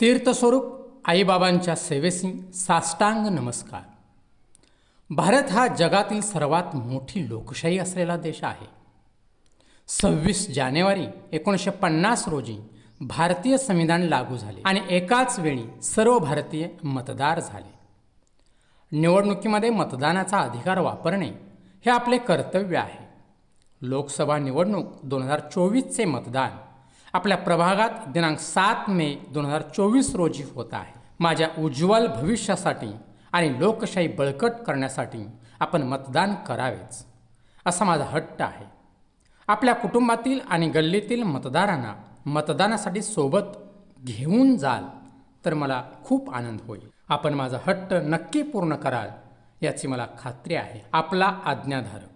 तीर्थस्वरूप आईबाबांच्या सेवेसी साष्टांग नमस्कार. भारत हा जगातील सर्वात मोठी लोकशाही असलेला देश आहे. सव्वीस जानेवारी एकोणीसशे पन्नास रोजी भारतीय संविधान लागू झाले आणि एकाच वेळी सर्व भारतीय मतदार झाले. निवडणुकीमध्ये मतदानाचा अधिकार वापरणे हे आपले कर्तव्य आहे. लोकसभा निवडणूक दोन हजार चोवीसचे मतदान आपल्या प्रभागात दिनांक सात मे दोन हजार चोवीस रोजी होत आहे. माझ्या उज्ज्वल भविष्यासाठी आणि लोकशाही बळकट करण्यासाठी आपण मतदान करावेच असा माझा हट्ट आहे. आपल्या कुटुंबातील आणि गल्लीतील मतदारांना मतदानासाठी सोबत घेऊन जाल तर मला खूप आनंद होईल. आपण माझा हट्ट नक्की पूर्ण कराल याची मला खात्री आहे. आपला आज्ञाधारक.